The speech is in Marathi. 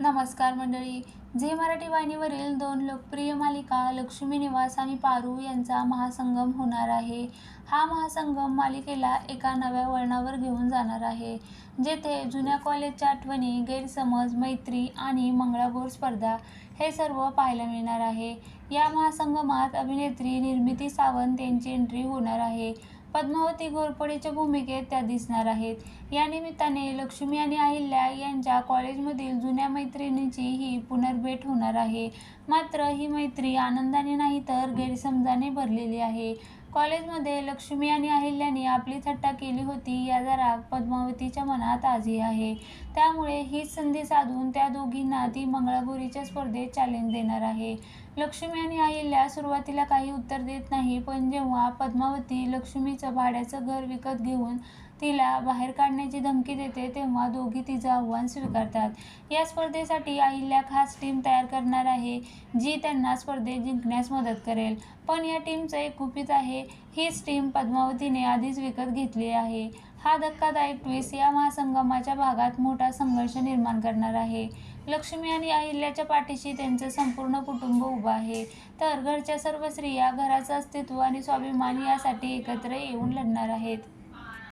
नमस्कार मंडळी. जे मराठी वाहिनीवरील दोन लोकप्रिय मालिका लक्ष्मी निवास आणि पारू यांचा महासंगम होणार आहे. हा महासंगम मालिकेला एका नव्या वळणावर घेऊन जाणार आहे जेथे जुन्या कॉलेजच्या आठवणी गैरसमज मैत्री आणि मंगळागौर स्पर्धा हे सर्व पाहायला मिळणार आहे. या महासंगमात अभिनेत्री निर्मिती सावंत यांची एंट्री होणार आहे. पद्मावती घोरपडेच्या भूमिकेत त्या दिसणार आहेत. या निमित्ताने लक्ष्मी आणि अहिल्या यांच्या कॉलेजमधील जुन्या मैत्रिणीची ही पुनर्भेट होणार आहे. मात्र ही मैत्री आनंदाने नाही तर गैरसमजाने भरलेली आहे. कॉलेजमध्ये लक्ष्मी आणि अहिल्याने आपली थट्टा केली होती याचा राग पद्मावतीच्या मनात आजही आहे. त्यामुळे हीच संधी साधून त्या दोघींना ती मंगळागौरीच्या स्पर्धेत चॅलेंज देणार आहे. लक्ष्मी आणि अहिल्या सुरुवातीला काही उत्तर देत नाही पण जेव्हा पद्मावती लक्ष्मीचं भाड्याचं घर विकत घेऊन तिला बाहेर काढण्याची धमकी देते तेव्हा दोघी तिचं आव्हान स्वीकारतात. या स्पर्धेसाठी अहिल्या खास टीम तयार करणार आहे जी त्यांना स्पर्धेत जिंकण्यास मदत करेल. पण या टीमचं एक गुपित आहे. हीच टीम पद्मावतीने आधीच विकत घेतली आहे. हा धक्कादायक ट्विस्ट या महासंगमाच्या भागात मोठा संघर्ष निर्माण करणार आहे. लक्ष्मी आणि अहिल्याच्या पाठीशी त्यांचं संपूर्ण कुटुंब उभं आहे. तर घरच्या सर्व स्त्रिया घराचं अस्तित्व आणि स्वाभिमान यासाठी एकत्र येऊन लढणार आहेत.